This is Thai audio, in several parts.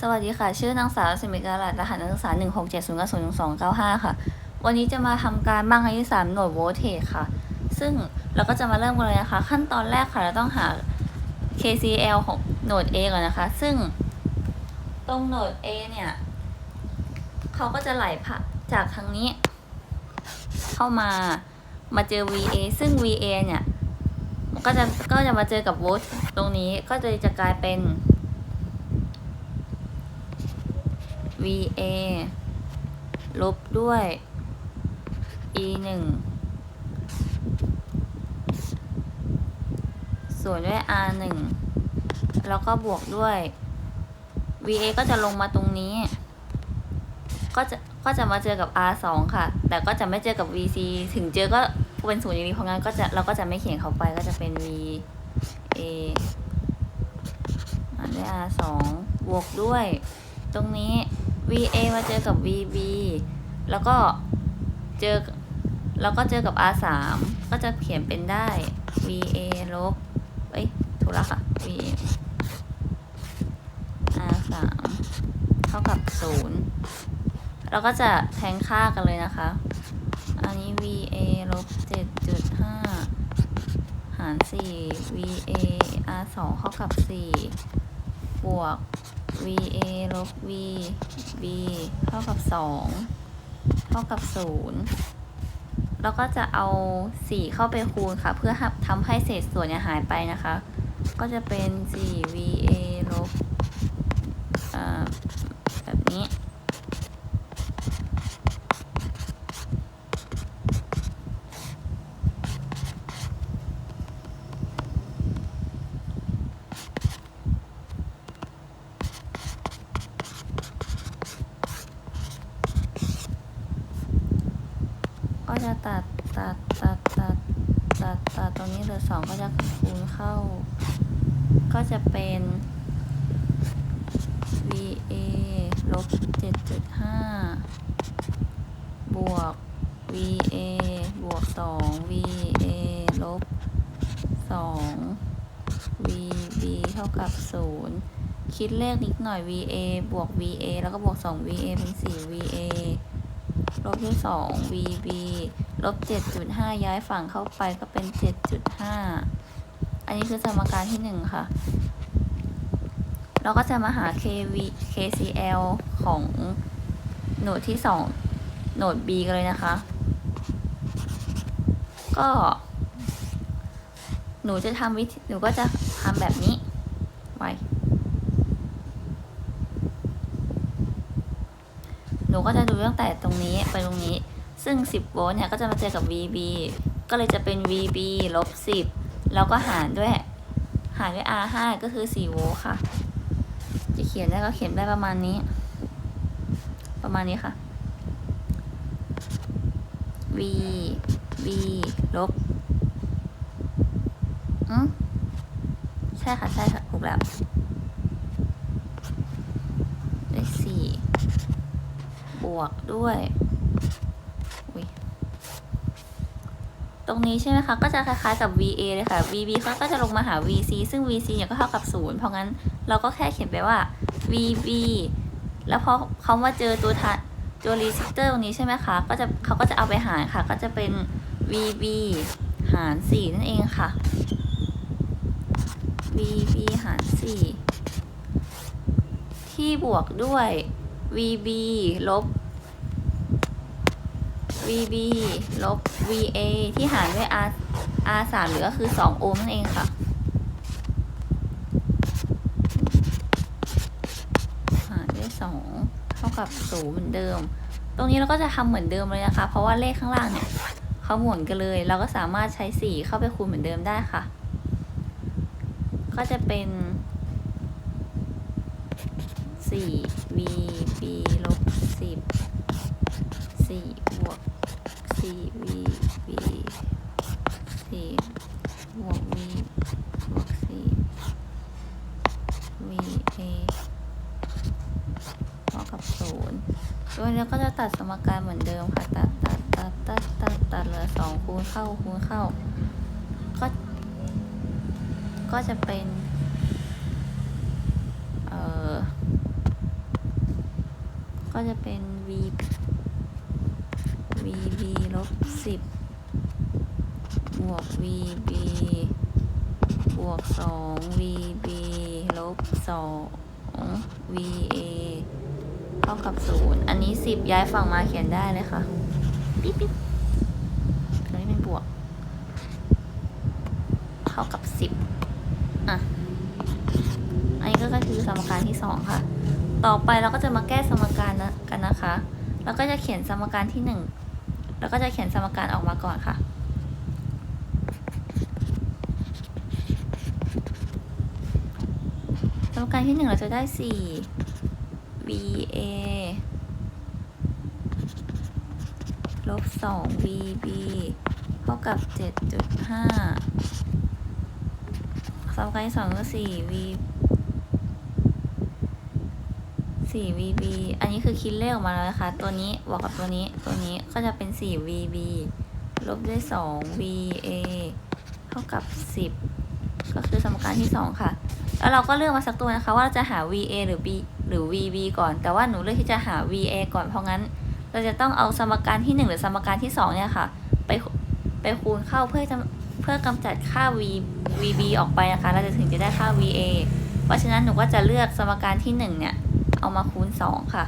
สวัสดีค่ะ ชื่อนางสาวสิมิกาลัดรหัสนักศึกษา1 6 7 0 9 0 2 9 5 ค่ะ วันนี้จะมาทำการบ้างครั้งที่3หน่วยโวลเทจค่ะ ซึ่งเราก็จะมาเริ่มกันเลยนะคะ ขั้นตอนแรกค่ะ เราต้องหา KCL ของโหนด A ก่อนนะคะ ซึ่งตรงโหนด A เนี่ยเขาก็จะไหลผ่าจากทางนี้ เข้ามามาเจอ VA ซึ่ง VA เนี่ยก็จะก็จะมาเจอกับโวลต์ตรงนี้ก็จะจะกลายเป็น VA ลบด้วย E หนึ่งส่วนด้วย R หนึ่งแล้วก็บวกด้วย VA ก็จะลงมาตรงนี้ ก็จะก็จะมาเจอกับ R สองค่ะ แต่ก็จะไม่เจอกับ VC ถึงเจอก็เป็นศูนย์อยู่ดีเพราะงั้นก็จะเราก็จะไม่เขียนเขาไปก็จะเป็น VA อ่านด้วย R สองบวกด้วย ตรงนี้ VA มาเจอกับ VB แล้วก็เจอแล้วก็เจอกับ R สามก็จะเขียนเป็นได้ VA ลบเอ้ยถูกแล้วค่ะ VA R สามเท่ากับศูนย์เราก็จะแทนค่ากันเลยนะคะ อันนี้ VA ลบเจ็ดจุดห้ารสี่ VA R สองเท่ากับสี่บวก VA ลบ VB เท่ากับ 2 เท่ากับ 0 แล้วก็จะเอา 4 เข้าไปคูณค่ะ เพื่อทำให้เศษส่วนเนี่ยหายไปนะคะ ก็จะเป็น 4 v a ลบ ก็จะตัดตัดตัดตัดตัดตัดตรงนี้เหลือสองก็จะคูณเข้า ก็จะเป็น VA ลบเจ็ดจุดห้าบวก VA บวกสอง VA ลบสอง VB เท่ากับศูนย์คิดเลขนิดหน่อย VA บวก VA แล้วก็บวกสอง VA เป็นสี่ VA ลบด้วยสอง VB ลบเจ็ดจุดห้าย้ายฝั่งเข้าไปก็เป็นเจ็ดจุดห้าอันนี้คือสมการที่หนึ่งค่ะ เราก็จะมาหา KV KCL ของโหนดที่สองโหนด B กันเลยนะคะ ก็ หนูจะทำวิธีหนูก็จะทำแบบนี้ไว้ หนูก็จะดูตั้งแต่ตรงนี้ไปตรงนี้ ซึ่ง 10 โวลต์เนี่ยก็จะมาเจอกับ VB ก็เลยจะเป็น VB ลบ 10 แล้วก็หารด้วย หารด้วย R5 ก็คือ 4 โวลต์ค่ะ จะเขียนได้ก็เขียนได้ประมาณนี้ ประมาณนี้ค่ะ V B ลบอืมใช่ค่ะ ใช่ค่ะ ถูกแล้วได้สี่ บวกด้วยตรงนี้ใช่ไหมคะ ก็จะคล้ายๆกับ VA เลยค่ะ VB เขาก็จะลงมาหา VC ซึ่ง VC เนี่ยก็เท่ากับศูนย์เพราะงั้นเราก็แค่เขียนไปว่า VB แล้วพอเขามาเจอตัวทัตัวรีซิสเตอร์ตรงนี้ใช่ไหมคะ ก็จะเขาก็จะเอาไปหารค่ะ ก็จะเป็น VB หาร 4 นั่นเองค่ะ VB หาร 4 ที่บวกด้วย VB ลบ VB ลบ VA ที่หารด้วย R R 3หรือก็คือ 2 โอห์มนั่นเองค่ะหารด้วย 2 เท่ากับ0เหมือนเดิม ตรงนี้เราก็จะทำเหมือนเดิมเลยนะคะ เพราะว่าเลขข้างล่างเนี่ยเขาหมุนกันเลย เราก็สามารถใช้ 4 เข้าไปคูณเหมือนเดิมได้ค่ะ ก็จะเป็น 4 VB ลบ10 4บวก4 VB 4บวก V บวก4 VA เท่ากับ0ตัวนี้ก็จะตัดสมการเหมือนเดิมค่ะ ตัดตัดตัดตัดตัดตัดเหลือ2คูณเข้าคูณเข้า ก็ ก็จะเป็น เอ่อ ก็จะเป็น v vb ลบสิบบวก vb บวกสอง vb ลบสอง va เท่ากับศูนย์อันนี้สิบย้ายฝั่งมาเขียนได้เลยค่ะ ปิ๊บปิ๊บตัวนี้เป็นบวก เท่ากับสิบอะ อันนี้ก็คือสมการที่สองค่ะ ต่อไปเราก็จะมาแก้สมการนะกันนะคะแล้วก็จะเขียนสมการที่หนึ่งแล้วก็จะเขียนสมการออกมาก่อนค่ะ สมการที่หนึ่งเราจะได้สี่ va ลบสอง vb เท่ากับเจ็ดจุดห้าสมการที่สองก็สี่ v สี่ vb อันนี้คือคิดเลขออกมาแล้วนะคะ ตัวนี้บวกกับตัวนี้ ตัวนี้ก็จะเป็นสี่ vb ลบด้วยสอง va เท่ากับสิบก็คือสมการที่สองค่ะ แล้วเราก็เลือกมาสักตัวนะคะ ว่าเราจะหา va หรือ b หรือ vb ก่อน แต่ว่าหนูเลือกที่จะหา va ก่อน เพราะงั้น เราจะต้องเอาสมการที่หนึ่งหรือสมการที่สองเนี่ยค่ะ ไปไปคูณเข้าเพื่อจะเพื่อกำจัดค่า v vb ออกไปนะคะ เราจะถึงจะได้ค่า va เพราะฉะนั้นหนูก็จะเลือกสมการที่หนึ่งเนี่ย เอามาคูณสองค่ะ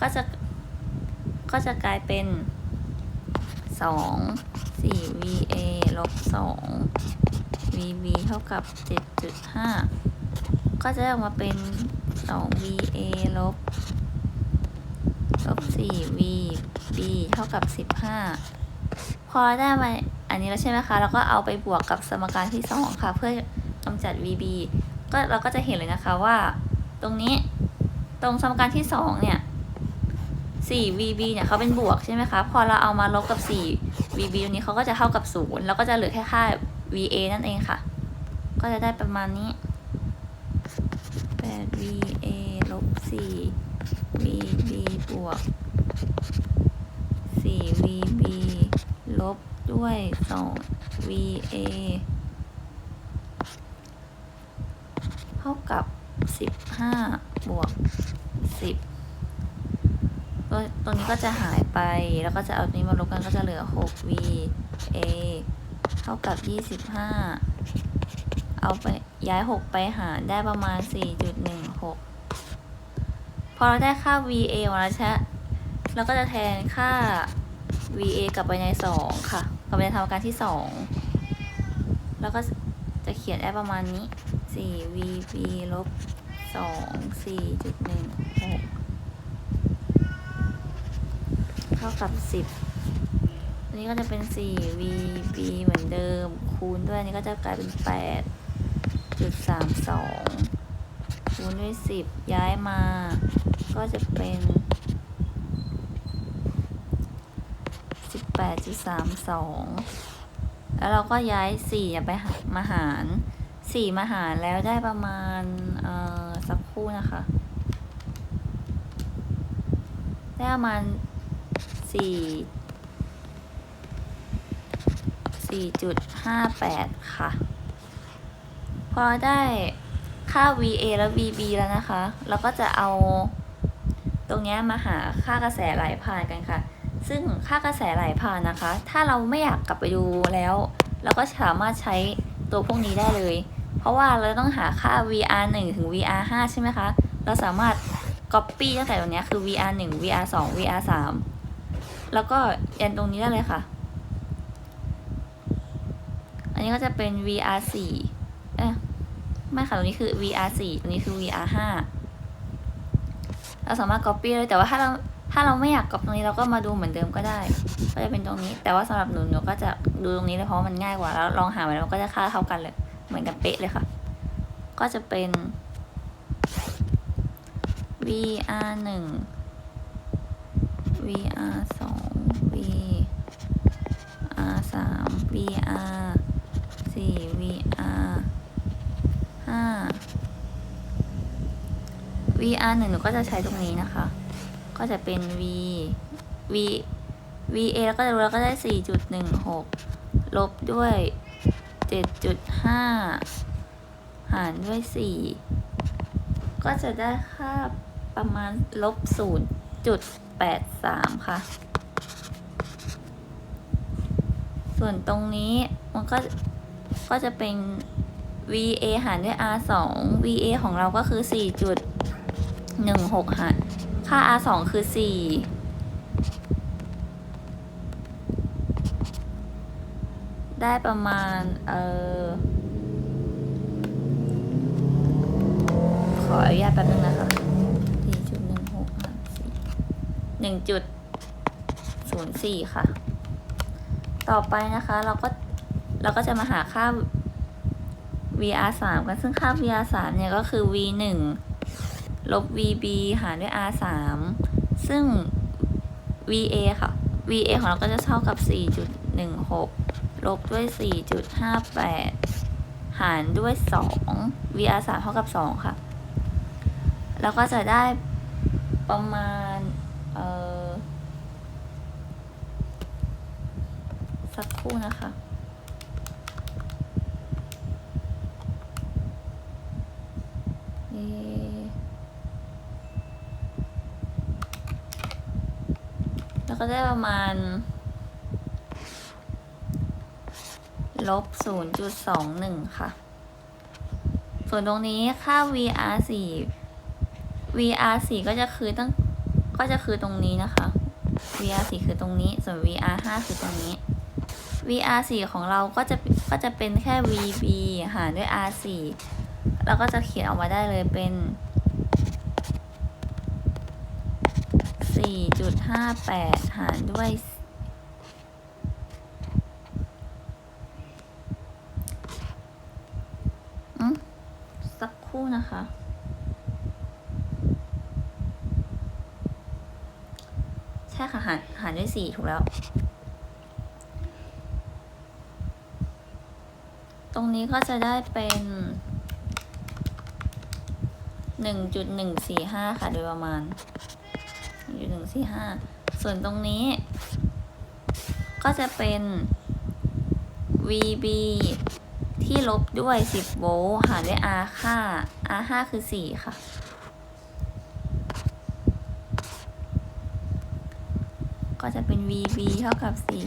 ก็จะก็จะกลายเป็นสองสี่ va ลบสอง vb เท่ากับเจ็ดจุดห้าก็จะออกมาเป็นสอง va ลบลบสี่ vb เท่ากับสิบห้าพอได้มาอันนี้แล้วใช่ไหมคะ เราก็เอาไปบวกกับสมการที่สองค่ะ เพื่อกำจัด vb ก็เราก็จะเห็นเลยนะคะว่า ตรงนี้ตรงสมการที่สองเนี่ย 4 VB เนี่ยเขาเป็นบวกใช่ไหมคะ พอเราเอามาลบกับ 4 VB ตรงนี้เขาก็จะเท่ากับ 0 แล้วก็จะเหลือแค่ค่า VA นั่นเองค่ะ ก็จะได้ประมาณนี้ 8 VA ลบ 4 VB บวก 4 VB ลบด้วย 2 VA เท่ากับ 15 บวก 10 ตัวตัวนี้ก็จะหายไป แล้วก็จะเอาตัวนี้มาลบกันก็จะเหลือ 6 v a เท่ากับ 25 เอาไปย้าย 6 ไปหารได้ประมาณ 4.16 พอเราได้ค่า v a มาแล้วใช่เราก็จะแทนค่า v a กลับไปใน 2 ค่ะกลับไปในทำการที่ 2 แล้วก็จะเขียนได้ประมาณนี้ 4 v b ลบ2 4.16เท่ากับ10อันนี้ก็จะเป็น4 v b เหมือนเดิม คูณด้วยอันนี้ก็จะกลายเป็น8จุด32คูณด้วย10ย้ายมา ก็จะเป็น18.32แล้วเราก็ย้าย4อย่ไปมาหาร 4มาหารแล้วได้ประมาณเอ่อสักคู่นะคะ ได้ประมาณสี่สี่จุดห้าแปดค่ะ พอได้ค่า VA แล้ว VB แล้วนะคะ เราก็จะเอาตรงนี้มาหาค่ากระแสไหลผ่านกันค่ะ ซึ่งค่ากระแสไหลผ่านนะคะ ถ้าเราไม่อยากกลับไปดูแล้ว เราก็สามารถใช้ตัวพวกนี้ได้เลย ราะว่าเราต้องหาค่า VR 1 ถึง VR 5 ใช่ไหมคะ เราสามารถ copy ตั้งแต่ตรงนี้คือ VR 1 VR 2 VR 3 แล้วก็ยันตรงนี้ได้เลยค่ะ อันนี้ก็จะเป็น VR 4เอ๊ะไม่ค่ะตรงนี้คือ VR 4ตรงนี้คือ VR 5 เราสามารถ copy เลยแต่ว่าถ้าเราถ้าเราไม่อยาก copy ตรงนี้เราก็มาดูเหมือนเดิมก็ได้ ก็จะเป็นตรงนี้ แต่ว่าสำหรับหนูหนูก็จะดูตรงนี้เลยเพราะมันง่ายกว่าแล้วลองหามาแล้วก็จะค่าเท่ากันเลย เหมือนกันเป๊ะเลยค่ะ ก็จะเป็น VR 1 VR 2 VR 3 VR 4 VR 5 VR 1หนูก็จะใช้ตรงนี้นะคะ ก็จะเป็น V V VA แล้วก็จะรู้แล้วก็ได้ 4.16 ลบด้วย7.5 หารด้วย4ก็จะได้ค่าประมาณลบศูนย์จุดแปดสามค่ะ ส่วนตรงนี้มันก็ก็จะเป็น VA หารด้วย R 2 VA ของเราก็คือ 4.16 หาร ค่า R 2คือ 4 ได้ประมาณ เอ่อ ออนุญาตแป๊บนึงนะคะ4.16หาร4 1.04ค่ะ ต่อไปนะคะเราก็เราก็จะมาหาค่า VR 3กันซึ่งค่า VR 3เนี่ยก็คือ V 1ลบ VB หารด้วย R 3ซึ่ง VA ค่ะ VA ของเราก็จะเท่ากับ 4.16 ลบด้วย 4.58 หารด้วย 2 VR 3เท่ากับ 2 ค่ะ แล้วก็จะได้ประมาณเออสักครู่นะคะเอ่แล้วก็ได้ประมาณลบ 0.21 ค่ะ ส่วนตรงนี้ค่า VR 4 VR 4ก็จะคือตั้งก็จะคือตรงนี้นะคะ VR 4คือตรงนี้ ส่วน VR 5คือตรงนี้ VR 4ของเราก็จะก็จะเป็นแค่ VB หารด้วย R 4แล้วก็จะเขียนออกมาได้เลยเป็น 4.58 หารด้วยอืมสักคู่นะคะ ใช่ค่ะหารหารด้วย4ถูกแล้ว ตรงนี้ก็จะได้เป็นหนึ่งจุดหนึ่งสี่ห้าค่ะโดยประมาณหนึ่งจุดหนึ่งสี่ห้าส่วนตรงนี้ ก็จะเป็น VB ที่ลบด้วยสิบโวลต์หารด้วย R ค่า R ห้าคือสี่ค่ะ ก็จะเป็น VB เท่ากับสี่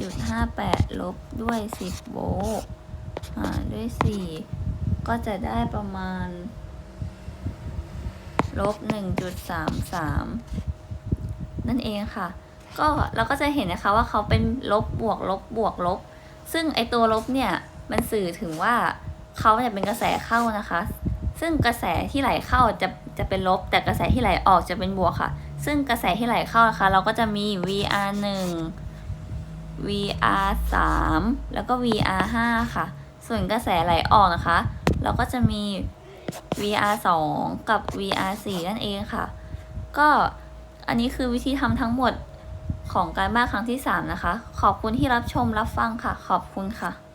จุดห้าแปดลบด้วยสิบโวลต์หารด้วยสี่ก็จะได้ประมาณ ลบหนึ่งจุดสามสามนั่นเองค่ะ ก็เราก็จะเห็นนะคะว่าเขาเป็นลบบวกลบบวกลบ ซึ่งไอตัวลบเนี่ยมันสื่อถึงว่าเขาจะเป็นกระแสเข้านะคะ ซึ่งกระแสที่ไหลเข้าจะจะเป็นลบ แต่กระแสที่ไหลออกจะเป็นบวกค่ะ ซึ่งกระแสที่ไหลเข้านะคะ เราก็จะมี VR 1 VR 3แล้วก็ VR 5ค่ะ ส่วนกระแสไหลออกนะคะ เราก็จะมี VR 2 กับ VR 4นั่นเองค่ะ ก็อันนี้คือวิธีทำทั้งหมดของการบ้านครั้งที่ 3 นะคะ ขอบคุณที่รับชมรับฟังค่ะ ขอบคุณค่ะ